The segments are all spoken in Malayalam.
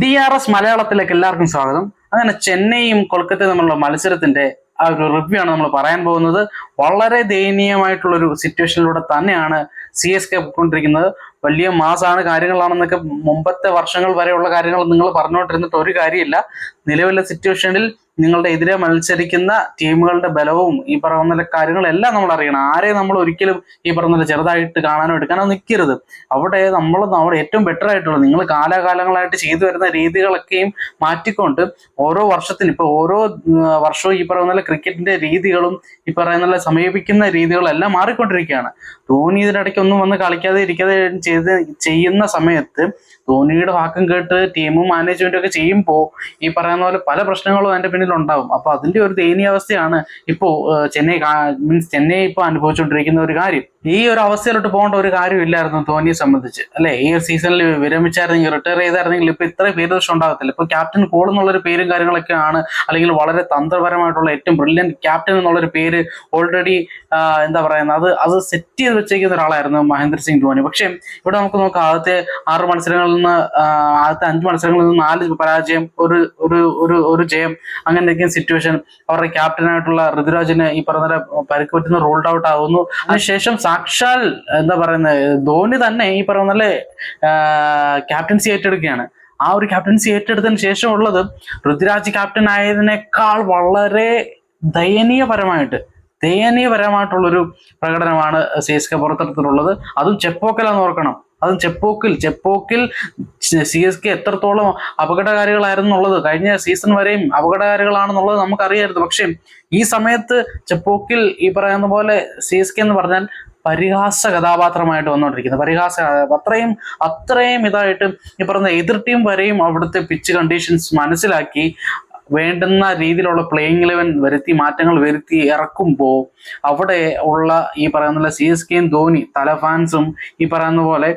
ഡി ആർ എസ് മലയാളത്തിലേക്ക് എല്ലാവർക്കും സ്വാഗതം. അങ്ങനെ ചെന്നൈയും കൊൽക്കത്തയും തമ്മിലുള്ള മത്സരത്തിന്റെ ആ ഒരു റിവ്യൂ ആണ് നമ്മൾ പറയാൻ പോകുന്നത്. വളരെ ദയനീയമായിട്ടുള്ള ഒരു സിറ്റുവേഷനിലൂടെ തന്നെയാണ് സി എസ് കെ പോയിക്കൊണ്ടിരിക്കുന്നത്. വലിയ മാസാണ് കാര്യങ്ങളാണെന്നൊക്കെ മുമ്പത്തെ വർഷങ്ങൾ വരെയുള്ള കാര്യങ്ങൾ നിങ്ങൾ പറഞ്ഞുകൊണ്ടിരുന്നിട്ട് ഒരു കാര്യമില്ല. നിലവിലെ സിറ്റുവേഷനിൽ നിങ്ങളുടെ എതിരെ മത്സരിക്കുന്ന ടീമുകളുടെ ബലവും ഈ പറയുന്ന കാര്യങ്ങളെല്ലാം നമ്മൾ അറിയണം. ആരെയും നമ്മൾ ഒരിക്കലും ഈ പറഞ്ഞ ചെറുതായിട്ട് കാണാനോ എടുക്കാനോ നിൽക്കരുത് അവിടെ നമ്മൾ അവിടെ ഏറ്റവും ബെറ്റർ ആയിട്ടുള്ളത് നിങ്ങൾ കാലാകാലങ്ങളായിട്ട് ചെയ്തു വരുന്ന രീതികളൊക്കെയും മാറ്റിക്കൊണ്ട് ഓരോ വർഷത്തിന് ഇപ്പൊ ഓരോ വർഷവും ഈ പറയുന്ന ക്രിക്കറ്റിന്റെ രീതികളും ഈ പറയുന്ന സമീപിക്കുന്ന രീതികളും എല്ലാം മാറിക്കൊണ്ടിരിക്കുകയാണ്. ധോനി ഇതിനിടയ്ക്ക് ഒന്നും വന്ന് കളിക്കാതെ ഇരിക്കാതെ ചെയ്ത് ചെയ്യുന്ന സമയത്ത് ധോനിയുടെ വാക്കും കേട്ട് ടീമും മാനേജ്മെന്റും ഒക്കെ ചെയ്യുമ്പോൾ ഈ പറയുന്ന പോലെ പല പ്രശ്നങ്ങളും അതിന്റെ പിന്നിൽ ഉണ്ടാവും അപ്പൊ അതിന്റെ ഒരു ദയനീയാവസ്ഥയാണ് ഇപ്പോ ചെന്നൈ മീൻസ് ചെന്നൈ ഇപ്പൊ അനുഭവിച്ചുകൊണ്ടിരിക്കുന്ന ഒരു കാര്യം. ഈ ഒരു അവസ്ഥയിലോട്ട് പോകേണ്ട ഒരു കാര്യമില്ലായിരുന്നു ധോണിയെ സംബന്ധിച്ച്. അല്ലെ? ഈ ഒരു സീസണിൽ വിരമിച്ചായിരുന്നെങ്കിൽ റിട്ടയർ ചെയ്തായിരുന്നെങ്കിൽ ഇപ്പൊ ഇത്ര പേര് ദോഷം ഉണ്ടാകത്തില്ല ഇപ്പൊ ക്യാപ്റ്റൻ കോൾ എന്നുള്ളൊരു പേരും കാര്യങ്ങളൊക്കെ ആണ്. അല്ലെങ്കിൽ വളരെ തന്ത്രപരമായിട്ടുള്ള ഏറ്റവും ബ്രില്യൻ ക്യാപ്റ്റൻ എന്നുള്ളൊരു പേര് ഓൾറെഡി എന്താ പറയുന്നത്? അത് അത് സെറ്റ് ചെയ്ത് വെച്ചേക്കുന്ന ഒരാളായിരുന്നു മഹേന്ദ്ര സിംഗ് ധോണി. പക്ഷേ ഇവിടെ നമുക്ക് നോക്കാം. ആദ്യത്തെ ആറ് മത്സരങ്ങളിൽ നിന്ന് ആദ്യത്തെ അഞ്ച് മത്സരങ്ങളിൽ നിന്ന് നാല് പരാജയം ഒരു ഒരു ഒരു ഒരു ജയം അങ്ങനെ ഇരിക്കുന്ന സിറ്റുവേഷൻ അവരുടെ ക്യാപ്റ്റനായിട്ടുള്ള ഋതുരാജിന് ഈ പറഞ്ഞ പരിക്ക് പറ്റുന്ന റോൾഡ് ഔട്ട് ആവുന്നു. അതിനുശേഷം സാക്ഷാൽ എന്താ പറയുന്നത് ധോണി തന്നെ ഈ പറയുന്ന പോലെ ക്യാപ്റ്റൻസി ഏറ്റെടുക്കുകയാണ്. ആ ഒരു ക്യാപ്റ്റൻസി ഏറ്റെടുത്തതിന് ശേഷം ഉള്ളത് ഋതുരാജ് ക്യാപ്റ്റൻ ആയതിനേക്കാൾ വളരെ ദയനീയപരമായിട്ട് ദയനീയപരമായിട്ടുള്ളൊരു പ്രകടനമാണ് സി എസ് കെ പുറത്തെടുത്തിട്ടുള്ളത് അതും ചെപ്പോക്കലാന്ന് ഓർക്കണം. അതും ചെപ്പോക്കിൽ ചെപ്പോക്കിൽ സി എസ് കെ എത്രത്തോളം അപകടകാരികളായിരുന്നുള്ളത്. കഴിഞ്ഞ സീസൺ വരെയും അപകടകാരികളാണെന്നുള്ളത് നമുക്കറിയായിരുന്നു. പക്ഷേ ഈ സമയത്ത് ചെപ്പോക്കിൽ ഈ പറയുന്ന പോലെ സി എസ് കെ എന്ന് പറഞ്ഞാൽ പരിഹാസ കഥാപാത്രമായിട്ട് വന്നുകൊണ്ടിരിക്കുന്നത് പരിഹാസ അത്രയും അത്രയും ഇതായിട്ട് ഈ പറയുന്ന എതിർ ടീം വരെയും അവിടുത്തെ പിച്ച് കണ്ടീഷൻസ് മനസ്സിലാക്കി വേണ്ടുന്ന രീതിയിലുള്ള പ്ലേയിങ് ഇലവൻ വരുത്തി മാറ്റങ്ങൾ വരുത്തി ഇറക്കുമ്പോൾ അവിടെ ഉള്ള ഈ പറയുന്ന സി എസ് കെയും ധോനി തല ഫാൻസും ഈ പറയുന്ന പോലെ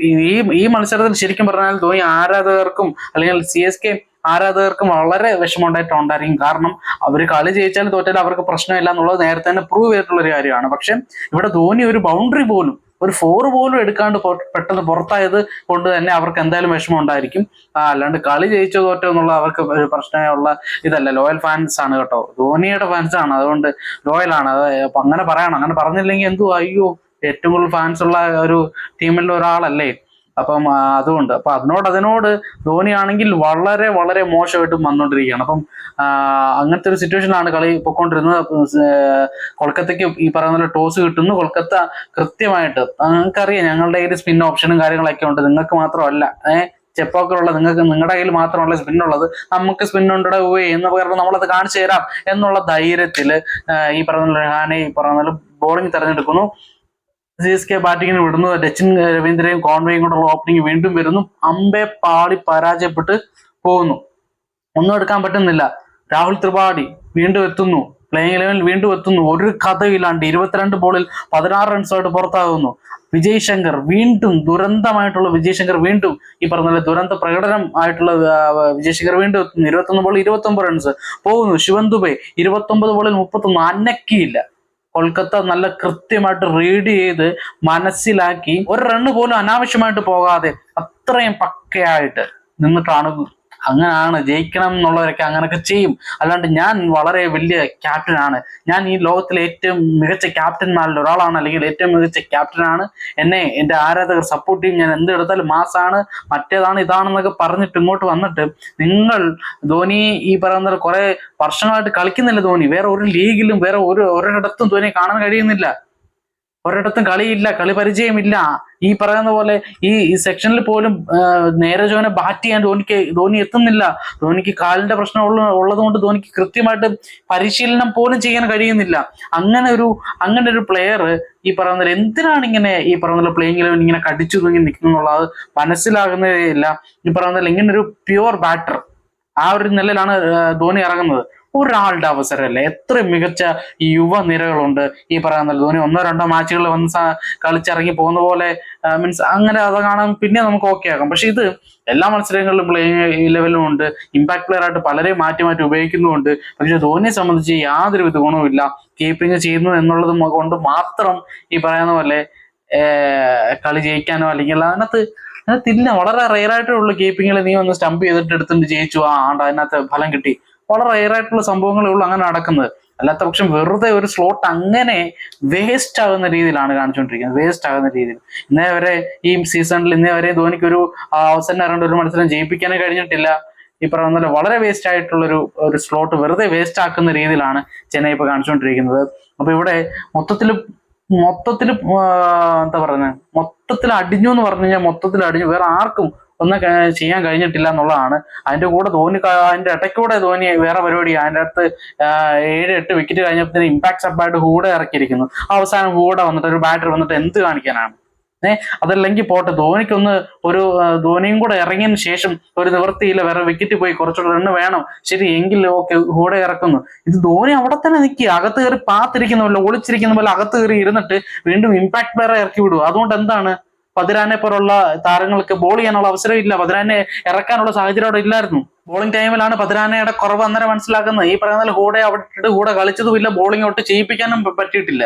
ഈ ഈ- മത്സരത്തിൽ ശരിക്കും പറഞ്ഞാൽ ധോനി ആരാധകർക്കും അല്ലെങ്കിൽ സി എസ് കെ ആരാധകർക്കും വളരെ വിഷമമുണ്ടായിട്ടുണ്ടായിരിക്കും. കാരണം അവർ കളി ജയിച്ചാൽ തോറ്റാൽ അവർക്ക് പ്രശ്നമില്ല എന്നുള്ളത് നേരത്തെ തന്നെ പ്രൂവ് ചെയ്തിട്ടുള്ള ഒരു കാര്യമാണ്. പക്ഷെ ഇവിടെ ധോനി ഒരു ബൗണ്ടറി പോലും ഒരു ഫോർ പോലും എടുക്കാണ്ട് പെട്ടെന്ന് പുറത്തായത് കൊണ്ട് തന്നെ അവർക്ക് എന്തായാലും വിഷമം ഉണ്ടായിരിക്കും അല്ലാണ്ട് കളി ജയിച്ചോ തോറ്റോ എന്നുള്ള അവർക്ക് ഒരു പ്രശ്നമുള്ള ഇതല്ല. ലോയൽ ഫാൻസ് ആണ് കേട്ടോ. ധോണിയുടെ ഫാൻസ് ആണ്. അതുകൊണ്ട് ലോയൽ ആണ്. അത് അങ്ങനെ പറയണം. അങ്ങനെ പറഞ്ഞില്ലെങ്കിൽ എന്തോ അയ്യോ ഏറ്റവും കൂടുതൽ ഫാൻസ് ഉള്ള ഒരു ടീമിലെ ഒരാളല്ലേ? അപ്പം അതുകൊണ്ട്. അപ്പം അതിനോട് അതിനോട് ധോണിയാണെങ്കിൽ വളരെ വളരെ മോശമായിട്ട് വന്നുകൊണ്ടിരിക്കുകയാണ്. അപ്പം അങ്ങനത്തെ ഒരു സിറ്റുവേഷനിലാണ് കളി പൊക്കോണ്ടിരുന്നത്. അപ്പം, കൊൽക്കത്തയ്ക്ക് ഈ പറയുന്ന ടോസ് കിട്ടുന്നു. കൊൽക്കത്ത കൃത്യമായിട്ട് നിങ്ങൾക്കറിയാം ഞങ്ങളുടെ കയ്യിൽ സ്പിൻ ഓപ്ഷനും കാര്യങ്ങളൊക്കെ ഉണ്ട്. നിങ്ങൾക്ക് മാത്രമല്ല. ഏഹ് ചെപ്പോക്കുള്ള നിങ്ങൾക്ക് നിങ്ങളുടെ കയ്യിൽ മാത്രമല്ല സ്പിൻ ഉള്ളത്. നമുക്ക് സ്പിൻ ഉണ്ടോ പോയി എന്ന് പറയുമ്പോൾ നമ്മളത് കാണിച്ചു തരാം എന്നുള്ള ധൈര്യത്തിൽ ഈ പറയുന്ന ഹാനെ ഈ പറയുന്ന ബോളിംഗ് തെരഞ്ഞെടുക്കുന്നു. സി എസ് കെ ബാറ്റിങ്ങിന് വിടുന്നു രച്ചിൻ രവീന്ദ്രയും കോൺവേയും കൊണ്ടുള്ള ഓപ്പണിംഗ് വീണ്ടും വരുന്നു. അമ്പെ പാളി പരാജയപ്പെട്ട് പോകുന്നു. ഒന്നും എടുക്കാൻ പറ്റുന്നില്ല. രാഹുൽ ത്രിപാഠി വീണ്ടും എത്തുന്നു. പ്ലേയിങ് ഇലവനിൽ വീണ്ടും എത്തുന്നു. ഒരു കഥയില്ലാണ്ട് ഇരുപത്തിരണ്ട് ബോളിൽ പതിനാറ് റൺസായിട്ട് പുറത്താകുന്നു. വിജയ് ശങ്കർ വീണ്ടും ദുരന്തമായിട്ടുള്ള വിജയ് ശങ്കർ വീണ്ടും ഈ പറഞ്ഞ ദുരന്ത പ്രകടനം ആയിട്ടുള്ള വിജയ് ശങ്കർ വീണ്ടും എത്തുന്നു. ഇരുപത്തൊന്ന് ബോളിൽ ഇരുപത്തൊമ്പത് റൺസ് പോകുന്നു. ശിവൻ ദുബൈ ഇരുപത്തൊമ്പത് ബോളിൽ മുപ്പത്തൊന്ന്. അനക്കിയില്ല കൊൽക്കത്ത നല്ല കൃത്യമായിട്ട് റീഡ് ചെയ്ത് മനസ്സിലാക്കി ഒരു റണ്ണ് പോലും അനാവശ്യമായിട്ട് പോകാതെ അത്രയും പക്കയായിട്ട് നിന്നിട്ടാണ് അങ്ങനെയാണ് ജയിക്കണം എന്നുള്ളവരൊക്കെ അങ്ങനെയൊക്കെ ചെയ്യും. അല്ലാണ്ട് ഞാൻ വളരെ വലിയ ക്യാപ്റ്റനാണ് ഞാൻ ഈ ലോകത്തിലെ ഏറ്റവും മികച്ച ക്യാപ്റ്റന്മാരിൽ ഒരാളാണ് അല്ലെങ്കിൽ ഏറ്റവും മികച്ച ക്യാപ്റ്റനാണ് എന്നെ എന്റെ ആരാധകർ സപ്പോർട്ട് ചെയ്യും. ഞാൻ എന്ത് എടുത്താലും മാസാണ് മറ്റേതാണ് ഇതാണെന്നൊക്കെ പറഞ്ഞിട്ട് ഇങ്ങോട്ട് വന്നിട്ട് നിങ്ങൾ ധോനി ഈ പറയുന്ന കുറെ വർഷങ്ങളായിട്ട് കളിക്കുന്നില്ല ധോനി വേറെ ഒരു ലീഗിലും വേറെ ഒരു ഒരിടത്തും ധോനിയെ കാണാൻ കഴിയുന്നില്ല. ഒരിടത്തും കളിയില്ല കളി പരിചയമില്ല. ഈ പറയുന്ന പോലെ ഈ സെക്ഷനിൽ പോലും നേരെ ജോനെ ബാറ്റ് ചെയ്യാൻ ധോനിക്ക് ധോനി എത്തുന്നില്ല. ധോനിക്ക് കാലിന്റെ പ്രശ്നം ഉള്ള ഉള്ളത് കൊണ്ട് ധോനിക്ക് കൃത്യമായിട്ട് പരിശീലനം പോലും ചെയ്യാൻ കഴിയുന്നില്ല. അങ്ങനെ ഒരു അങ്ങനെ ഒരു പ്ലെയർ ഈ പറയുന്ന എന്തിനാണ് ഇങ്ങനെ ഈ പറയുന്ന പ്ലേയിങ് ഇലവൻ ഇങ്ങനെ കടിച്ചു തൂങ്ങി നിൽക്കുന്നുള്ളത് മനസ്സിലാകുന്നതേ ഇല്ല ഈ പറയുന്ന ഇങ്ങനെ ഒരു പ്യുവർ ബാറ്റർ ആ ഒരു നിലയിലാണ് ധോണി ഇറങ്ങുന്നത്. ഒരാളുടെ അവസരമല്ല? എത്ര മികച്ച യുവ യുവനിരകളുണ്ട് ഈ പറയുന്ന ധോനി ഒന്നോ രണ്ടോ മാച്ചുകളിൽ വന്ന് കളിച്ചിറങ്ങി പോകുന്ന പോലെ മീൻസ് അങ്ങനെ അത് കാണാൻ പിന്നെ നമുക്ക് ഓക്കെ ആക്കാം പക്ഷെ ഇത് എല്ലാ മത്സരങ്ങളിലും പ്ലേയിങ് ലെവലും ഉണ്ട്. ഇമ്പാക്ട് പ്ലെയർ ആയിട്ട് പലരെയും മാറ്റി മാറ്റി ഉപയോഗിക്കുന്നുമുണ്ട്. പക്ഷെ ധോനിയെ സംബന്ധിച്ച് യാതൊരുവിധ ഗുണവുമില്ല. കീപ്പിംഗ് ചെയ്യുന്നു എന്നുള്ളത് കൊണ്ട് മാത്രം ഈ പറയുന്ന പോലെ കളി ജയിക്കാനോ അല്ലെങ്കിൽ അതിനകത്ത് അതിനകത്തില്ല വളരെ റെയർ ആയിട്ടുള്ള കീപ്പിങ്ങിൽ നീ വന്ന് സ്റ്റംപ് ചെയ്തിട്ട് എടുത്തിട്ട് ജയിച്ചു. ആ ആണ്ട് അതിനകത്ത് ഫലം കിട്ടി. വളരെ റയർ ആയിട്ടുള്ള സംഭവങ്ങളേ ഉള്ളൂ അങ്ങനെ നടക്കുന്നത്. അല്ലാത്ത പക്ഷം വെറുതെ ഒരു സ്ലോട്ട് അങ്ങനെ വേസ്റ്റ് ആകുന്ന രീതിയിലാണ് കാണിച്ചുകൊണ്ടിരിക്കുന്നത്. വേസ്റ്റ് ആകുന്ന രീതിയിൽ. ഇന്നേ വരെ ഈ സീസണിൽ ഇന്നേ വരെ ധോനിക്ക് ഒരു അവസരം അറിയേണ്ട ഒരു മത്സരം ജയിപ്പിക്കാനേ കഴിഞ്ഞിട്ടില്ല. ഈ പറയുന്ന വളരെ വേസ്റ്റ് ആയിട്ടുള്ള ഒരു ഒരു സ്ലോട്ട് വെറുതെ വേസ്റ്റ് ആക്കുന്ന രീതിയിലാണ് ചെന്നൈ ഇപ്പൊ കാണിച്ചുകൊണ്ടിരിക്കുന്നത്. അപ്പൊ ഇവിടെ മൊത്തത്തിൽ മൊത്തത്തിൽ എന്താ പറയുന്നത് മൊത്തത്തിൽ അടിഞ്ഞു എന്ന് പറഞ്ഞു കഴിഞ്ഞാൽ മൊത്തത്തിൽ അടിഞ്ഞു. വേറെ ആർക്കും ഒന്നും ചെയ്യാൻ കഴിഞ്ഞിട്ടില്ല എന്നുള്ളതാണ് അതിന്റെ കൂടെ ധോനി അതിന്റെ ഇടയ്ക്കൂടെ ധോനി വേറെ പരിപാടി അതിന്റെ അടുത്ത് ഏഴ് എട്ട് വിക്കറ്റ് കഴിഞ്ഞപ്പോൾ ഇമ്പാക്ട് സപ്പായിട്ട് കൂടെ ഇറക്കിയിരിക്കുന്നു. അവസാനം കൂടെ വന്നിട്ട് ഒരു ബാറ്റർ വന്നിട്ട് എന്ത് കാണിക്കാനാണ്? ഏഹ് അതല്ലെങ്കിൽ പോട്ടെ ധോനിക്കൊന്ന് ഒരു ധോനിയും കൂടെ ഇറങ്ങിയതിന് ശേഷം ഒരു നിവൃത്തിയില്ല വേറെ വിക്കറ്റ് പോയി കുറച്ചുകൂടെ റണ്ണ് വേണം. ശരി എങ്കിൽ ഓക്കെ കൂടെ ഇറക്കുന്നു. ഇത് ധോനി അവിടെ തന്നെ നിൽക്കുക അകത്ത് കയറി പാത്തിരിക്കുന്ന പോലെ ഒളിച്ചിരിക്കുന്ന പോലെ അകത്ത് കയറി ഇരുന്നിട്ട് വീണ്ടും ഇമ്പാക്ട് വേറെ ഇറക്കി വിടുക അതുകൊണ്ട് എന്താണ്? പതിരാനെ പോലുള്ള താരങ്ങൾക്ക് ബോൾ ചെയ്യാനുള്ള അവസരം ഇല്ല. പതിരാനെ ഇറക്കാനുള്ള സാഹചര്യം അവിടെ ഇല്ലായിരുന്നു. ബോളിംഗ് ടൈമിലാണ് പതിരാനയുടെ കുറവ് അന്നേരം മനസ്സിലാക്കുന്നത്. ഈ പറയുന്ന കൂടെ അവിടെ കൂടെ കളിച്ചതുമില്ല. ബോളിംഗ് ഒട്ട് ചെയ്യിപ്പിക്കാനും പറ്റിയിട്ടില്ല.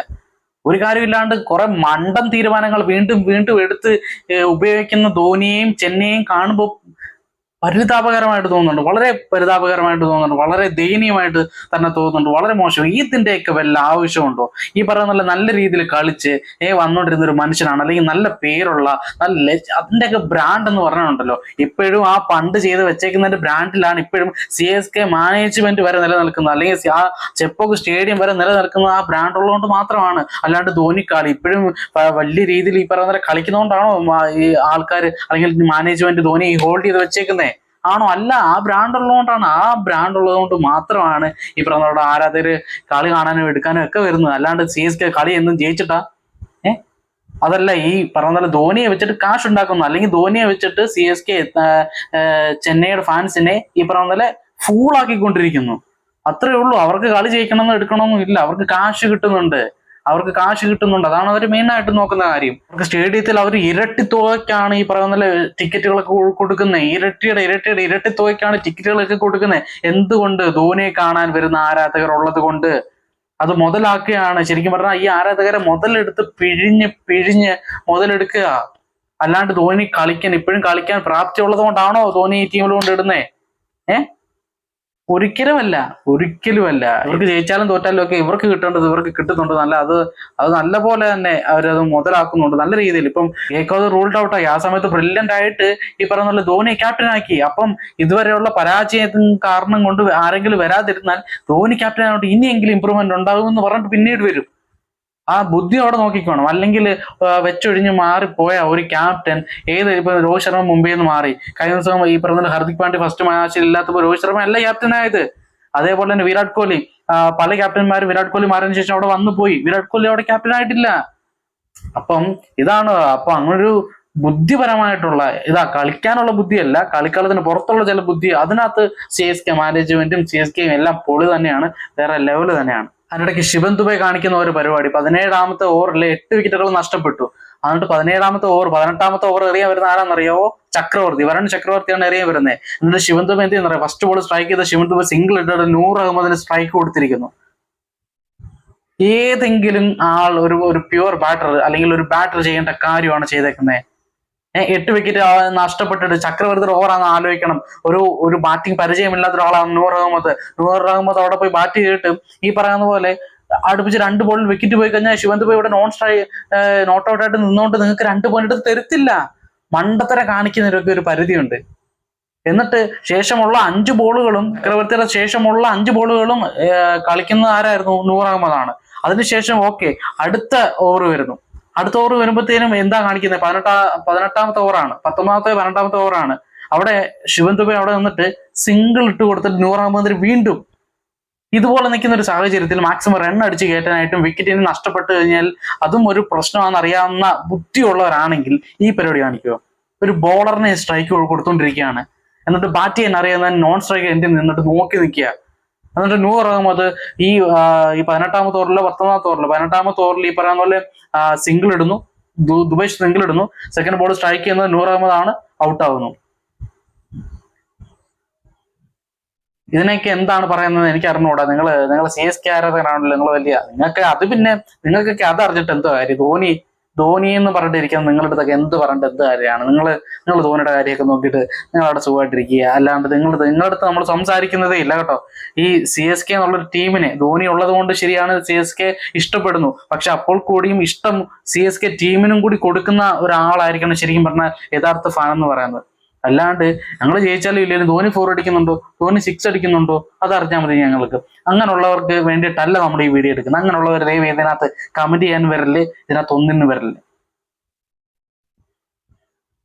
ഒരു കാര്യമില്ലാണ്ട് കുറെ മണ്ടൻ തീരുമാനങ്ങൾ വീണ്ടും വീണ്ടും എടുത്ത് ഉപയോഗിക്കുന്ന ധോനിയെയും ചെന്നൈയും കാണുമ്പോൾ പരിതാപകരമായിട്ട് തോന്നുന്നുണ്ട്. വളരെ പരിതാപകരമായിട്ട് തോന്നുന്നുണ്ട്. വളരെ ദയനീയമായിട്ട് തന്നെ തോന്നുന്നുണ്ട്. വളരെ മോശം. ഇതിന്റെയൊക്കെ വല്ല ആവശ്യമുണ്ടോ? ഈ പറയുന്ന നല്ല രീതിയിൽ കളിച്ച് ഏ വന്നുകൊണ്ടിരുന്ന ഒരു മനുഷ്യനാണ് അല്ലെങ്കിൽ നല്ല പേരുള്ള നല്ല അതിന്റെയൊക്കെ ബ്രാൻഡ് എന്ന് പറഞ്ഞിട്ടുണ്ടല്ലോ. ഇപ്പോഴും ആ പണ്ട് ചെയ്ത് വെച്ചേക്കുന്നതിന്റെ ബ്രാൻഡിലാണ് ഇപ്പോഴും സി എസ് കെ മാനേജ്മെന്റ് വരെ നിലനിൽക്കുന്നത്. അല്ലെങ്കിൽ ആ ചെപ്പോക്ക് സ്റ്റേഡിയം വരെ നിലനിൽക്കുന്നത് ആ ബ്രാൻഡ് ഉള്ളതുകൊണ്ട് മാത്രമാണ്. അല്ലാണ്ട് ധോനിക്കാളി ഇപ്പോഴും വലിയ രീതിയിൽ ഈ പറയുന്ന കളിക്കുന്നതുകൊണ്ടാണോ ഈ ആൾക്കാർ അല്ലെങ്കിൽ മാനേജ്മെന്റ് ധോനി ഹോൾഡ് ചെയ്ത് വെച്ചേക്കുന്നേ? ആണോ? അല്ല ആ ബ്രാൻഡ് ഉള്ളതുകൊണ്ടാണ്. ആ ബ്രാൻഡ് ഉള്ളതുകൊണ്ട് മാത്രമാണ് ഈ പറഞ്ഞവരുടെ ആരാധകര് കളി കാണാനും എടുക്കാനും ഒക്കെ വരുന്നത്. അല്ലാണ്ട് സി എസ് കെ കളി എന്നും ജയിച്ചിട്ടാ? ഏ? അതല്ല ഈ പറഞ്ഞ പോലെ ധോനിയെ വെച്ചിട്ട് കാശ് ഉണ്ടാക്കുന്നു. അല്ലെങ്കിൽ ധോനിയെ വെച്ചിട്ട് സി എസ് കെ ചെന്നൈയുടെ ഫാൻസിനെ ഈ പറഞ്ഞ ഫൂളാക്കിക്കൊണ്ടിരിക്കുന്നു ഫൂൾ ആക്കിക്കൊണ്ടിരിക്കുന്നു. അത്രേ ഉള്ളൂ. അവർക്ക് കളി ജയിക്കണമെന്നോ എടുക്കണമെന്നോ ഇല്ല. അവർക്ക് കാശ് കിട്ടുന്നുണ്ട്. അവർക്ക് കാശ് കിട്ടുന്നുണ്ട്. അതാണ് അവർ മെയിൻ ആയിട്ട് നോക്കുന്ന കാര്യം. അവർക്ക് സ്റ്റേഡിയത്തിൽ അവർ ഇരട്ടി തുകയ്ക്കാണ് ഈ പറയുന്ന ടിക്കറ്റുകളൊക്കെ കൊടുക്കുന്നത് ഇരട്ടിയുടെ ഇരട്ടിയുടെ ഇരട്ടി തുകയ്ക്കാണ് ടിക്കറ്റുകളൊക്കെ കൊടുക്കുന്നത് എന്തുകൊണ്ട് ധോനിയെ കാണാൻ വരുന്ന ആരാധകർ ഉള്ളത് കൊണ്ട്? അത് മുതലാക്കുകയാണ്. ശരിക്കും പറഞ്ഞാൽ ഈ ആരാധകരെ മുതലെടുത്ത് പിഴിഞ്ഞ് പിഴിഞ്ഞ് മുതലെടുക്കുക. അല്ലാണ്ട് ധോനി കളിക്കാൻ ഇപ്പോഴും കളിക്കാൻ പ്രാപ്തിയുള്ളത് കൊണ്ടാണോ ധോനി ഈ ടീമിൽ കൊണ്ട് ഇടുന്നേ? ഏ? ഒരിക്കലുമല്ല ഒരിക്കലുമല്ല. ഇവർക്ക് ജയിച്ചാലും തോറ്റാലും ഒക്കെ ഇവർക്ക് കിട്ടേണ്ടത് ഇവർക്ക് കിട്ടുന്നുണ്ട്. നല്ല അത് അത് നല്ല പോലെ തന്നെ അവരത് മുതലാക്കുന്നുണ്ട്. നല്ല രീതിയിൽ ഇപ്പം ഏക്കോത് റൂൾഡ് ഔട്ടായി ആ സമയത്ത് ബ്രില്യന്റ് ആയിട്ട് ഈ പറയുന്ന ധോണിയെ ക്യാപ്റ്റനാക്കി അപ്പം ഇതുവരെയുള്ള പരാജയത്തിന് കാരണം കൊണ്ട് ആരെങ്കിലും വരാതിരുന്നാൽ ധോണി ക്യാപ്റ്റൻ ആയിട്ട് ഇനിയെങ്കിലും ഇമ്പ്രൂവ്മെന്റ് ഉണ്ടാകുമെന്ന് പറഞ്ഞിട്ട് പിന്നീട് വരും. ആ ബുദ്ധി അവിടെ നോക്കിക്കോണം. അല്ലെങ്കിൽ വെച്ചൊഴിഞ്ഞ് മാറിപ്പോയ ഒരു ക്യാപ്റ്റൻ ഏത് ഇപ്പൊ രോഹിത് ശർമ്മ മുംബൈയിൽ നിന്ന് മാറി. കഴിഞ്ഞ ദിവസം ഈ പറഞ്ഞ ഹർദിക് പാണ്ഡ്യ ഫസ്റ്റ് മാച്ചിൽ ഇല്ലാത്തപ്പോൾ രോഹിത് ശർമ്മ അല്ല ക്യാപ്റ്റൻ ആയത്. അതേപോലെ തന്നെ വിരാട് കോഹ്ലി. പല ക്യാപ്റ്റന്മാരും വിരാട് കോഹ്ലി മാറിയതിനു ശേഷം അവിടെ വന്നു പോയി. വിരാട് കോഹ്ലി അവിടെ ക്യാപ്റ്റൻ ആയിട്ടില്ല. അപ്പം ഇതാണ് അപ്പൊ അങ്ങനൊരു ബുദ്ധിപരമായിട്ടുള്ള ഇതാ കളിക്കാനുള്ള ബുദ്ധിയല്ല കളിക്കളത്തിന് പുറത്തുള്ള ചില ബുദ്ധി അതിനകത്ത് സി എസ് കെ മാനേജ്മെന്റും സി എസ് കെയും എല്ലാം പൊളി തന്നെയാണ് വേറെ ലെവൽ തന്നെയാണ്. അതിനിടയ്ക്ക് ശിവൻ ദുബൈ കാണിക്കുന്ന ഒരു പരിപാടി. പതിനേഴാമത്തെ ഓവറിൽ എട്ട് വിക്കറ്റുകൾ നഷ്ടപ്പെട്ടു. എന്നിട്ട് പതിനേഴാമത്തെ ഓവർ പതിനെട്ടാമത്തെ ഓവർ എറിയാൻ വരുന്ന ആരാന്നറിയാവോ ചക്രവർത്തി വരൺ ചക്രവർത്തിയാണ് എറിയാൻ വരുന്നത് എന്നിട്ട് ശിവൻ ദുബൈ എന്ത് ചെയ്യുന്നറിയാം? ഫസ്റ്റ് ബോൾ സ്ട്രൈക്ക് ചെയ്ത ശിവൻ ദുബൈ സിംഗിൾ ഇട്ടിട്ട് നൂർ അഹമ്മദിന് സ്ട്രൈക്ക് കൊടുത്തിരിക്കുന്നു. ഏതെങ്കിലും ആൾ ഒരു ഒരു പ്യുവർ ബാറ്റർ അല്ലെങ്കിൽ ഒരു ബാറ്റർ ചെയ്യേണ്ട കാര്യമാണ് ചെയ്തേക്കുന്നത് എട്ട് വിക്കറ്റ് നഷ്ടപ്പെട്ടിട്ട് ചക്രവർത്തിയുടെ ഓവറാന്ന് ആലോചിക്കണം. ഒരു ഒരു ബാറ്റിംഗ് പരിചയമില്ലാത്ത ഒരാളാണ് നൂർ അഹമ്മദ് നൂർ അഹമ്മദ് അവിടെ പോയി ബാറ്റ് ചെയ്തിട്ട് ഈ പറയുന്ന പോലെ അടുപ്പിച്ച് രണ്ട് ബോളിൽ വിക്കറ്റ് പോയി കഴിഞ്ഞാൽ ശിവന്ത് പോയി ഇവിടെ നോൺ സ്ട്രൈ നോട്ട് ഔട്ട് ആയിട്ട് നിന്നുകൊണ്ട് നിങ്ങൾക്ക് രണ്ട് പോയിന്റ് തരത്തില്ല. മണ്ടത്തര കാണിക്കുന്നതിനൊക്കെ ഒരു പരിധിയുണ്ട്. എന്നിട്ട് ശേഷമുള്ള അഞ്ച് ബോളുകളും ചക്രവർത്തിയുടെ ശേഷമുള്ള അഞ്ച് ബോളുകളും കളിക്കുന്ന ആരായിരുന്നു? നൂർ അഹമ്മദാണ് അതിനുശേഷം ഓക്കെ അടുത്ത ഓവർ വരുന്നു. അടുത്ത ഓവർ വരുമ്പോഴത്തേനും എന്താ കാണിക്കുന്നത് പതിനെട്ടാ പതിനെട്ടാമത്തെ ഓവറാണ്. പത്തൊമ്പതാമത്തെ പതിനെട്ടാമത്തെ ഓവറാണ്. അവിടെ ശിവൻ ദുബൈ അവിടെ നിന്നിട്ട് സിംഗിൾ ഇട്ട് കൊടുത്തിട്ട് നൂർ വീണ്ടും ഇതുപോലെ നിൽക്കുന്ന ഒരു സാഹചര്യത്തിൽ മാക്സിമം റൺ അടിച്ച് കയറ്റാനായിട്ടും വിക്കറ്റിന് നഷ്ടപ്പെട്ടു കഴിഞ്ഞാൽ അതും ഒരു പ്രശ്നമാണെന്ന് അറിയാവുന്ന ബുദ്ധിയുള്ളവരാണെങ്കിൽ ഈ പരിപാടി കാണിക്കുക ഒരു ബോളറിനെ സ്ട്രൈക്ക് കൊടുത്തോണ്ടിരിക്കുകയാണ്. എന്നിട്ട് ബാറ്റ് ചെയ്യാൻ അറിയാവുന്ന നോൺ സ്ട്രൈക്ക് എന്റെ നിന്നിട്ട് നോക്കി നിൽക്കുക. എന്നിട്ട് ന്യൂ അഹമ്മദ് ഈ ഈ പതിനെട്ടാമത്തെ ഓവറിലോ പത്തൊമ്പതാമത്തെ ഓവറിലോ പതിനെട്ടാമത്തെ ഓവറിൽ ഈ പറയുന്ന പോലെ സിംഗിൾ ഇടുന്നു. ദുബൈ സിംഗിൾ ഇടുന്നു. സെക്കൻഡ് ബോൾ സ്ട്രൈക്ക് ചെയ്യുന്നത് നൂർ ആണ് ഔട്ട് ആവുന്നു ഇതിനൊക്കെ എന്താണ് പറയുന്നത് എനിക്ക് അറിഞ്ഞുകൂടാ. നിങ്ങൾ നിങ്ങൾ സി എസ് കെ ആരാധകരാണല്ലോ നിങ്ങൾ വലിയ. നിങ്ങൾക്ക് അത് പിന്നെ നിങ്ങൾക്കൊക്കെ അത് അറിഞ്ഞിട്ട് എന്തോ കാര്യം ധോനി ധോനി എന്ന് പറഞ്ഞിട്ടിരിക്കുന്ന നിങ്ങളുടെ അടുത്തൊക്കെ എന്ത് പറഞ്ഞിട്ട് എന്ത് കാര്യമാണ്? നിങ്ങൾ നിങ്ങൾ ധോണിയുടെ കാര്യമൊക്കെ നോക്കിയിട്ട് നിങ്ങൾ അവിടെ സുഖമായിട്ടിരിക്കുക. അല്ലാണ്ട് നിങ്ങൾ നിങ്ങളുടെ അടുത്ത് നമ്മൾ സംസാരിക്കുന്നതേ ഇല്ല കേട്ടോ. ഈ സി എസ് കെ എന്നുള്ളൊരു ടീമിനെ ധോനി ഉള്ളത് കൊണ്ട് ശരിയാണ് സി എസ് കെ ഇഷ്ടപ്പെടുന്നു. പക്ഷെ അപ്പോൾ കൂടിയും ഇഷ്ടം സി എസ് കെ ടീമിനും കൂടി കൊടുക്കുന്ന ഒരാളായിരിക്കണം ശരിക്കും പറഞ്ഞാൽ യഥാർത്ഥ ഫാൻ എന്ന് പറയുന്നത്. അല്ലാണ്ട് ഞങ്ങൾ ജയിച്ചാലും ഇല്ലെങ്കിലും ധോനി ഫോർ അടിക്കുന്നുണ്ടോ? ധോനി സിക്സ് അടിക്കുന്നുണ്ടോ? അത് അറിഞ്ഞാൽ മതി ഞങ്ങൾക്ക്. അങ്ങനെയുള്ളവർക്ക് വേണ്ടിയിട്ടല്ല നമ്മൾ ഈ വീഡിയോ എടുക്കുന്നത്. അങ്ങനെയുള്ളവർ ദൈവം ഇതിനകത്ത് കമന്റ് ചെയ്യാൻ വരൽ ഇതിനകത്ത് ഒന്നിന് വരൽ.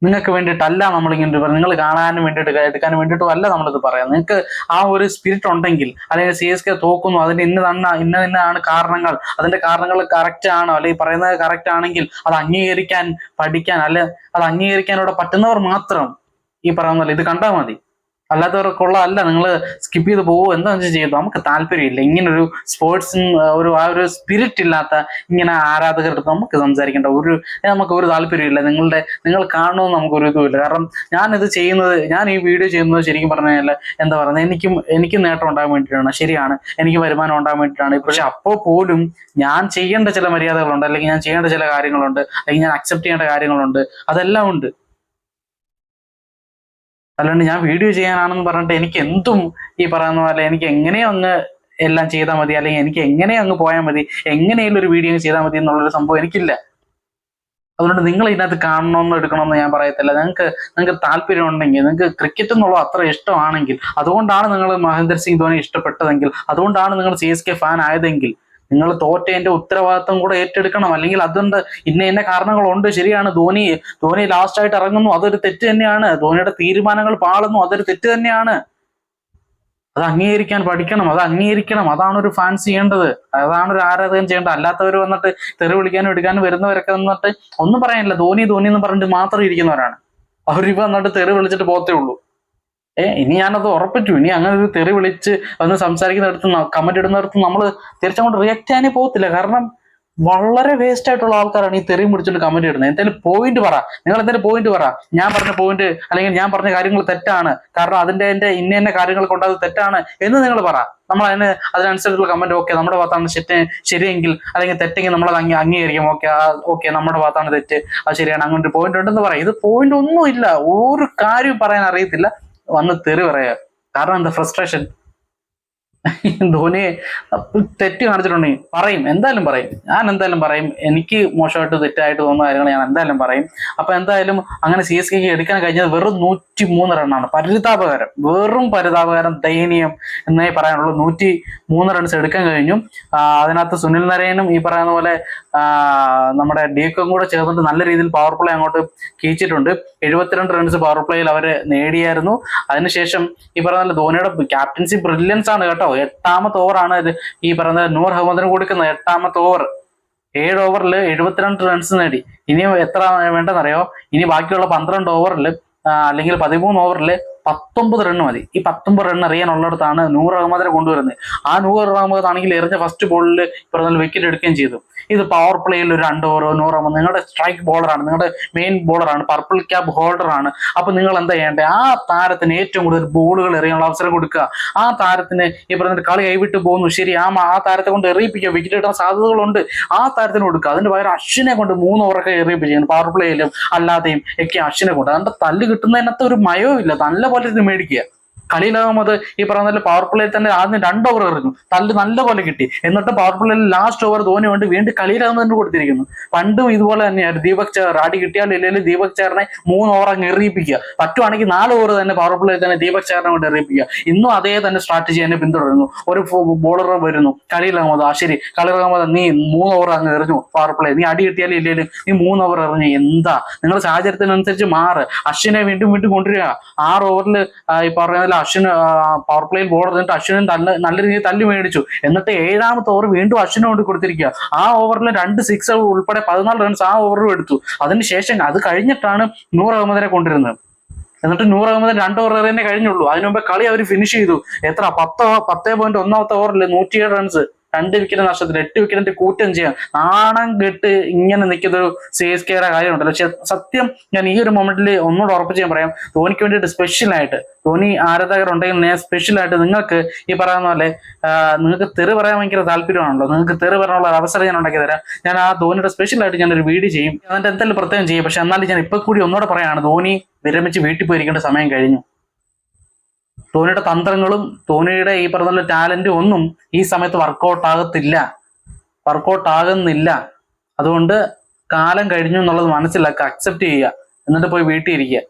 നിങ്ങൾക്ക് വേണ്ടിയിട്ടല്ല നമ്മളിങ്ങനെ പറയുന്നത്. നിങ്ങൾ കാണാനും വേണ്ടിയിട്ട് എടുക്കാനും വേണ്ടിയിട്ടും അല്ല നമ്മളിത് പറയാം നിങ്ങൾക്ക് ആ ഒരു സ്പിരിറ്റ് ഉണ്ടെങ്കിൽ അല്ലെങ്കിൽ സി എസ് കെ തോക്കുന്നു അതിന്റെ ഇന്നതാണ് ഇന്ന ഇന്നതാണ് കാരണങ്ങൾ അതിന്റെ കാരണങ്ങൾ കറക്റ്റ് ആണോ അല്ലെങ്കിൽ പറയുന്നത് കറക്റ്റ് ആണെങ്കിൽ അത് അംഗീകരിക്കാൻ പഠിക്കാൻ അല്ലെ അത് അംഗീകരിക്കാൻ ഇവിടെ പറ്റുന്നവർ മാത്രം ഈ പറയുന്ന ഇത് കണ്ടാൽ മതി. അല്ലാത്തവർക്കുള്ള അല്ല നിങ്ങൾ സ്കിപ്പ് ചെയ്ത് പോകുമോ എന്താ വെച്ചാൽ ചെയ്തു നമുക്ക് താല്പര്യമില്ല. ഇങ്ങനെ ഒരു സ്പോർട്സ് ഒരു ആ ഒരു സ്പിരിറ്റ് ഇല്ലാത്ത ഇങ്ങനെ ആരാധകരുടെ നമുക്ക് സംസാരിക്കേണ്ട ഒരു നമുക്ക് ഒരു താല്പര്യമില്ല. നിങ്ങളുടെ നിങ്ങൾ കാണണമെന്ന് നമുക്കൊരു ഇതുമില്ല. കാരണം ഞാൻ ഇത് ചെയ്യുന്നത് ഞാൻ ഈ വീഡിയോ ചെയ്യുന്നത് ശരിക്കും പറഞ്ഞാൽ എന്താ പറയുന്നത്? എനിക്കും എനിക്ക് നേട്ടം ഉണ്ടാകാൻ വേണ്ടിയിട്ടാണ്. ശരിയാണ്. എനിക്ക് വരുമാനം ഉണ്ടാകാൻ വേണ്ടിയിട്ടാണ്. പക്ഷെ അപ്പോൾ പോലും ഞാൻ ചെയ്യേണ്ട ചില മര്യാദകളുണ്ട്. അല്ലെങ്കിൽ ഞാൻ ചെയ്യേണ്ട ചില കാര്യങ്ങളുണ്ട്. അല്ലെങ്കിൽ ഞാൻ അക്സെപ്റ്റ് ചെയ്യേണ്ട കാര്യങ്ങളുണ്ട്. അതെല്ലാം ഉണ്ട്. അല്ലാണ്ട് ഞാൻ വീഡിയോ ചെയ്യാനാണെന്ന് പറഞ്ഞിട്ട് എനിക്ക് എന്തും ഈ പറയുന്ന പോലെ എനിക്ക് എങ്ങനെ അങ്ങ് എല്ലാം ചെയ്താൽ മതി അല്ലെങ്കിൽ എനിക്ക് എങ്ങനെ അങ്ങ് പോയാൽ മതി എങ്ങനെയുള്ള ഒരു വീഡിയോ ചെയ്താൽ മതി എന്നുള്ളൊരു സംഭവം എനിക്കില്ല. അതുകൊണ്ട് നിങ്ങൾ ഇതിനകത്ത് കാണണമെന്ന് എടുക്കണമെന്ന് ഞാൻ പറയത്തില്ല. നിങ്ങൾക്ക് നിങ്ങൾക്ക് താല്പര്യം ഉണ്ടെങ്കിൽ നിങ്ങൾക്ക് ക്രിക്കറ്റ് എന്നുള്ളത് അത്ര ഇഷ്ടമാണെങ്കിൽ അതുകൊണ്ടാണ് നിങ്ങൾ മഹേന്ദ്ര സിംഗ് ധോണി ഇഷ്ടപ്പെട്ടതെങ്കിൽ അതുകൊണ്ടാണ് നിങ്ങൾ സി എസ് കെ ഫാൻ ആയതെങ്കിൽ നിങ്ങൾ തോറ്റതിന്റെ ഉത്തരവാദിത്വം കൂടെ ഏറ്റെടുക്കണം. അല്ലെങ്കിൽ അതുകൊണ്ട് ഇന്ന ഇന്ന കാരണങ്ങളുണ്ട്. ശരിയാണ്. ധോനി ധോനി ലാസ്റ്റ് ആയിട്ട് ഇറങ്ങുന്നു. അതൊരു തെറ്റ് തന്നെയാണ്. ധോനിയുടെ തീരുമാനങ്ങൾ പാളുന്നു. അതൊരു തെറ്റ് തന്നെയാണ്. അത് അംഗീകരിക്കാൻ പഠിക്കണം. അത് അംഗീകരിക്കണം. അതാണ് ഒരു ഫാൻസ് ചെയ്യേണ്ടത്. അതാണ് ഒരു ആരാധകൻ ചെയ്യേണ്ടത്. അല്ലാത്തവർ വന്നിട്ട് തെറി വിളിക്കാനും എടുക്കാനും വരുന്നവരൊക്കെ വന്നിട്ട് ഒന്നും പറയാനില്ല. ധോനി ധോനി എന്ന് പറഞ്ഞിട്ട് മാത്രം ഇരിക്കുന്നവരാണ്. അവരിപ്പോ വന്നിട്ട് തെറി വിളിച്ചിട്ട് പോത്തേ ഉള്ളൂ. ഏ ഇനി ഞാനത് ഉറപ്പിച്ചു. ഇനി അങ്ങനെ ഒരു തെറി വിളിച്ച് വന്ന് സംസാരിക്കുന്നിടത്ത് കമന്റ് ഇടുന്നിടത്ത് നമ്മൾ തിരിച്ചങ്ങോട്ട് റിയാക്ട് ചെയ്യാനേ പോകത്തില്ല. കാരണം വളരെ വേസ്റ്റ് ആയിട്ടുള്ള ആൾക്കാരാണ് ഈ തെറി പിടിച്ചിട്ട് കമന്റ് ഇടുന്നത്. എന്തായാലും പോയിന്റ് പറ. നിങ്ങൾ എന്തായാലും പോയിന്റ് പറ. ഞാൻ പറഞ്ഞ പോയിന്റ് അല്ലെങ്കിൽ ഞാൻ പറഞ്ഞ കാര്യങ്ങൾ തെറ്റാണ്. കാരണം അതിന്റെ എന്റെ ഇന്ന ഇന്ന കാര്യങ്ങൾ കൊണ്ട് അത് തെറ്റാണ് എന്ന് നിങ്ങൾ പറ. നമ്മൾ അതിന് അതിനനുസരിച്ചുള്ള കമന്റ് ഓക്കെ നമ്മുടെ ഭാഗത്താണ് ശരി ശരിയെങ്കിൽ അല്ലെങ്കിൽ തെറ്റെങ്കിൽ നമ്മൾ അത് അംഗീ- അംഗീകരിക്കും ഓക്കെ ഓക്കെ നമ്മുടെ ഭാഗത്താണ് തെറ്റ്. അത് ശരിയാണ്. അങ്ങനെ ഒരു പോയിന്റ് ഉണ്ടെന്ന് പറയാം ഇത് പോയിന്റ് ഒന്നും ഇല്ല ഒരു കാര്യവും പറയാൻ അറിയത്തില്ല. വന്ന് തെറി പറയുക കാരണം എന്താ? ഫ്രസ്ട്രേഷൻ ധോനിയെ തെറ്റ് കാണിച്ചിട്ടുണ്ടെങ്കിൽ പറയും എന്തായാലും പറയും. ഞാൻ എന്തായാലും പറയും. എനിക്ക് മോശമായിട്ട് തെറ്റായിട്ട് തോന്നുന്ന കാര്യങ്ങൾ ഞാൻ എന്തായാലും പറയും. അപ്പൊ എന്തായാലും അങ്ങനെ സി എസ് കെക്ക് എടുക്കാൻ കഴിഞ്ഞത് വെറും നൂറ്റി മൂന്ന് റണ്ണാണ്. പരിതാപകരം വെറും പരിതാപകരം ദയനീയം എന്നേ പറയാനുള്ളൂ. നൂറ്റി മൂന്ന് റൺസ് എടുക്കാൻ കഴിഞ്ഞു. അതിനകത്ത് സുനിൽ നരേനും ഈ പറയുന്ന പോലെ നമ്മുടെ ഡീക്കും കൂടെ ചേർന്നിട്ട് നല്ല രീതിയിൽ പവർ പ്ലേ അങ്ങോട്ട് കീച്ചിട്ടുണ്ട്. എഴുപത്തിരണ്ട് റൺസ് പവർ പ്ലേയിൽ അവർ നേടിയായിരുന്നു. അതിനുശേഷം ഈ പറയുന്ന ധോണിയുടെ ക്യാപ്റ്റൻസി ബ്രില്യൻസ് ആണ് കേട്ടോ. എട്ടാമത്തെ ഓവറാണ് ഇത്. ഈ പറയുന്നത് നൂർ അഹമ്മദിന് കൊടുക്കുന്നത് എട്ടാമത്തെ ഓവർ ഏഴ് ഓവറിൽ എഴുപത്തിരണ്ട് റൺസ് നേടി. ഇനി എത്ര വേണ്ടെന്നറിയോ? ഇനി ബാക്കിയുള്ള പന്ത്രണ്ട് ഓവറിൽ അല്ലെങ്കിൽ പതിമൂന്ന് ഓവറിൽ പത്തൊമ്പത് റണ്ണ് മതി. ഈ പത്തൊമ്പത് റണ്ണ് എറിയാനുള്ളിടത്താണ് നൂർ അഹമ്മദിനെ കൊണ്ടുവരുന്നത്. ആ നൂർ അഹമ്മദ് ആണെങ്കിൽ എറിഞ്ഞ ഫസ്റ്റ് ബോളിൽ പറഞ്ഞ വിക്കറ്റ് എടുക്കുകയും ചെയ്തു. ഇത് പവർ പ്ലേയിൽ ഒരു രണ്ട് ഓവറോ നൂറ് അഹമ്മദ് നിങ്ങളുടെ സ്ട്രൈക്ക് ബോളറാണ് നിങ്ങളുടെ മെയിൻ ബോളറാണ് പർപ്പിൾ ക്യാബ് ഹോൾഡറാണ് അപ്പൊ നിങ്ങൾ എന്താ ചെയ്യേണ്ടത്? ആ താരത്തിന് ഏറ്റവും കൂടുതൽ ബോളുകൾ എറിയാനുള്ള അവസരം കൊടുക്കുക. ആ താരത്തിന് ഈ പറഞ്ഞ കളി കൈവിട്ട് പോകുന്നു. ശരി ആ ആ താരത്തെ കൊണ്ട് എറിയിപ്പിക്കുക വിക്കറ്റ് കിട്ടാൻ സാധ്യതകളുണ്ട്. ആ താരത്തിന് കൊടുക്കുക. അതിന് പകരം അശ്വിനെ കൊണ്ട് മൂന്ന് ഓവറൊക്കെ എറിയിപ്പിക്കുന്നു പവർ പ്ലേയിലും അല്ലാതെയും ഒക്കെ അശ്വിനെ കൊണ്ട്. അതിന്റെ തല്ല് കിട്ടുന്നതിനകത്ത് ഒരു മയവും ഇല്ല നല്ല പോലെ ഇത് മേടിക്കുക. ഖലീൽ അഹമ്മദ് ഈ പറഞ്ഞ പവർ പ്ലേയിൽ തന്നെ ആദ്യം രണ്ട് ഓവർ എറിഞ്ഞു. തല്ല് നല്ല പോലെ കിട്ടി. എന്നിട്ട് പവർ പ്ലേയിൽ ലാസ്റ്റ് ഓവർ ധോനി കൊണ്ട് വീണ്ടും ഖലീൽ തന്നെ കൊടുത്തിരിക്കുന്നു. പണ്ടും ഇതുപോലെ തന്നെയായിരുന്നു. ദീപക് ചേർ അടി കിട്ടിയാലും ഇല്ലെങ്കിൽ ദീപക് ചേറിനെ മൂന്ന് ഓവർ അങ്ങ് എറിയിപ്പിക്കുക. പറ്റുവാണെങ്കിൽ നാല് ഓവർ തന്നെ പവർ പ്ലേയിൽ തന്നെ ദീപക് ചേറിനെ കൊണ്ട് എറിയിപ്പിക്കുക. ഇന്നും അതേ തന്നെ സ്ട്രാറ്റജി തന്നെ പിന്തുടരുന്നു. ഒരു ബോളർ വരുന്നു. അഹമ്മദ് ആ ശരി. അഹമ്മദ് നീ മൂന്ന് ഓവർ അങ്ങ് എറിഞ്ഞു പവർ പ്ലേ നീ അടി കിട്ടിയാലും ഇല്ലെങ്കിലും നീ മൂന്ന് ഓവർ എറിഞ്ഞു എന്താ? നിങ്ങളുടെ സാഹചര്യത്തിനനുസരിച്ച് മാറ്. അശ്വിനെ വീണ്ടും വീണ്ടും കൊണ്ടുവരിക. ആറ് ഓവറിൽ ഈ പറയുന്നതിൽ അശ്വിൻ പവർ പ്ലേയിൽ ബോൾ എന്നിട്ട് അശ്വിനും നല്ല രീതിയിൽ തല്ലി മേടിച്ചു. എന്നിട്ട് ഏഴാമത്തെ ഓവർ വീണ്ടും അശ്വിനെ കൊണ്ട് കൊടുത്തിരിക്കുക. ആ ഓവറിൽ രണ്ട് സിക്സ് ഉൾപ്പെടെ പതിനാല് റൺസ് ആ ഓവറും എടുത്തു. അതിനുശേഷം അത് കഴിഞ്ഞിട്ടാണ് നൂർ അഹമ്മദിനെ കൊണ്ടിരുന്നത്. എന്നിട്ട് നൂറ് അഹമ്മദ് രണ്ട് ഓവർ തന്നെ കഴിഞ്ഞുള്ളൂ. അതിനുമുമ്പ് കളി അവർ ഫിനിഷ് ചെയ്തു. എത്ര? പത്തോ പത്തേ പോയിന്റ് ഒന്നാമത്തെ ഓവറിൽ നൂറ്റിയേഴ് റൺസ് രണ്ട് വിക്കറ്റ് നഷ്ടത്തിൽ എട്ട് വിക്കറ്റിന്റെ കൂറ്റം ചെയ്യാൻ. നാണം കെട്ട് ഇങ്ങനെ നിൽക്കുന്ന ഒരു സി എസ് കെയുടെ കാര്യമുണ്ട് പക്ഷെ സത്യം ഞാൻ ഈ ഒരു മൊമെന്റിൽ ഒന്നുകൂടെ ഉറപ്പിച്ച് ഞാൻ പറയാം. ധോണിക്ക് വേണ്ടിയിട്ട് സ്പെഷ്യൽ ആയിട്ട് ധോണി ആരാധകരുണ്ടെങ്കിൽ ഞാൻ സ്പെഷ്യൽ ആയിട്ട് നിങ്ങൾക്ക് ഈ പറയുന്ന പോലെ നിങ്ങൾക്ക് തെറി പറയാൻ ഭയങ്കര താല്പര്യമാണല്ലോ. നിങ്ങൾക്ക് തെറി പറയാനുള്ള ഒരു അവസരം ഞാൻ ഉണ്ടാക്കി തരാം. ഞാൻ ആ ധോണിയുടെ ഞാൻ ഒരു വീഡിയോ ചെയ്യും. അതിന്റെ എന്തെങ്കിലും പ്രത്യേകം ചെയ്യും. പക്ഷെ എന്നാലും ഞാൻ ഇപ്പൊ കൂടി ഒന്നുകൂടെ പറയാണ് ധോണി വിരമിച്ച് വീട്ടിൽ പോയിരിക്കേണ്ട സമയം കഴിഞ്ഞു. ധോണിയുടെ തന്ത്രങ്ങളും ധോണിയുടെ ഈ പറഞ്ഞ ടാലന്റും ഒന്നും ഈ സമയത്ത് വർക്കൗട്ട് ആകത്തില്ല. വർക്കൗട്ട് ആകുന്നില്ല. അതുകൊണ്ട് കാലം കഴിഞ്ഞു എന്നുള്ളത് മനസ്സിലാക്കുക അക്സെപ്റ്റ് ചെയ്യുക എന്നിട്ട് പോയി വീട്ടിൽ ഇരിക്കുക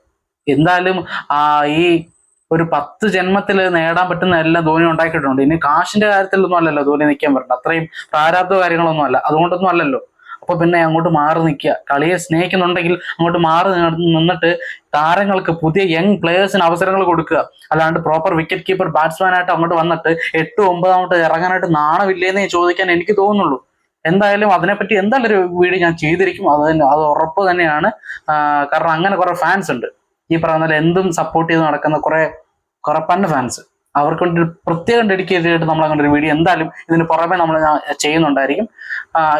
എന്തായാലും ആ ഈ ഒരു പത്ത് ജന്മത്തിൽ നേടാൻ പറ്റുന്ന എല്ലാം ധോനി ഉണ്ടാക്കിയിട്ടുണ്ട്. ഇനി കാശിന്റെ കാര്യത്തിലൊന്നും അല്ലല്ലോ ധോനി നിൽക്കാൻ പറ്റുന്നത് അത്രയും പ്രാരാബ്ദ കാര്യങ്ങളൊന്നും അല്ല. അതുകൊണ്ടൊന്നും അല്ലല്ലോ. അപ്പൊ പിന്നെ അങ്ങോട്ട് മാറി നിൽക്കുക കളിയെ സ്നേഹിക്കുന്നുണ്ടെങ്കിൽ അങ്ങോട്ട് മാറി നിന്ന് നിന്നിട്ട് താരങ്ങൾക്ക് പുതിയ യങ് പ്ലേയേഴ്സിന് അവസരങ്ങൾ കൊടുക്കുക. അല്ലാണ്ട് പ്രോപ്പർ വിക്കറ്റ് കീപ്പർ ബാറ്റ്സ്മാനായിട്ട് അങ്ങോട്ട് വന്നിട്ട് എട്ട് ഒമ്പതാമത്തെ ഇറങ്ങാനായിട്ട് നാണമില്ലേന്നേ ചോദിക്കാൻ എനിക്ക് തോന്നുന്നുള്ളൂ. എന്തായാലും അതിനെപ്പറ്റി എന്തായാലും ഒരു വീഡിയോ ഞാൻ ചെയ്തിരിക്കും. അത് തന്നെ അത് ഉറപ്പ് തന്നെയാണ്. കാരണം അങ്ങനെ കുറെ ഫാൻസ് ഉണ്ട്. ഈ പറയുന്ന എന്തും സപ്പോർട്ട് ചെയ്ത് നടക്കുന്ന കുറെ കുറെ പണ്ട് ഫാൻസ് അവർക്ക് വേണ്ടി പ്രത്യേകം ഡെഡിക്കേറ്റ് ചെയ്തിട്ട് നമ്മൾ അങ്ങനെ ഒരു വീഡിയോ എന്തായാലും ഇതിന് പുറമെ നമ്മൾ ചെയ്യുന്നുണ്ടായിരിക്കും.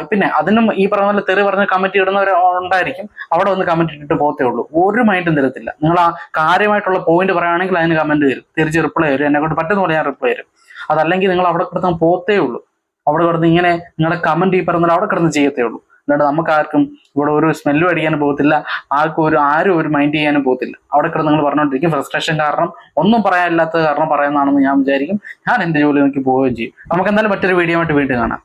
പിന്നെ അതിനും ഈ പറഞ്ഞ പോലെ തെറി പറഞ്ഞ് കമ്മിറ്റി ഇടുന്നവർ ഉണ്ടായിരിക്കും. അവിടെ വന്ന് കമന്റ് ഇട്ടിട്ട് പോത്തേ ഉള്ളൂ. ഒരു മൈൻഡും തരത്തില്ല. നിങ്ങൾ ആ കാര്യമായിട്ടുള്ള പോയിന്റ് പറയുകയാണെങ്കിൽ അതിന് കമന്റ് തരും തിരിച്ച് റിപ്ലൈ വരും. എന്നെ കൊണ്ട് പറ്റുന്ന പോലെ ഞാൻ റിപ്ലൈ വരും. അതല്ലെങ്കിൽ നിങ്ങൾ അവിടെ കിടന്ന് പോത്തേ ഉള്ളൂ. അവിടെ കിടന്ന് ഇങ്ങനെ നിങ്ങളുടെ കമന്റ് ഈ പറഞ്ഞാൽ അവിടെ കിടന്ന് ചെയ്യത്തേ ഉള്ളൂ. അല്ലാണ്ട് നമുക്ക് ആർക്കും ഇവിടെ ഒരു സ്മെല്ലും അടിക്കാനും പോകത്തില്ല. ആർക്കും ഒരു ആരും ഒരു മൈൻഡ് ചെയ്യാനും പോകത്തില്ല. അവിടെ കിടന്ന് നിങ്ങൾ പറഞ്ഞുകൊണ്ടിരിക്കും ഫ്രസ്ട്രേഷൻ കാരണം ഒന്നും പറയാനില്ലാത്ത കാരണം പറയുന്നതാണെന്ന് ഞാൻ വിചാരിക്കും. ഞാൻ എന്റെ ജോലി നോക്കി പോവുകയും ചെയ്യും. നമുക്ക് എന്തായാലും മറ്റൊരു വീഡിയോ ആയിട്ട് വീണ്ടും കാണാം.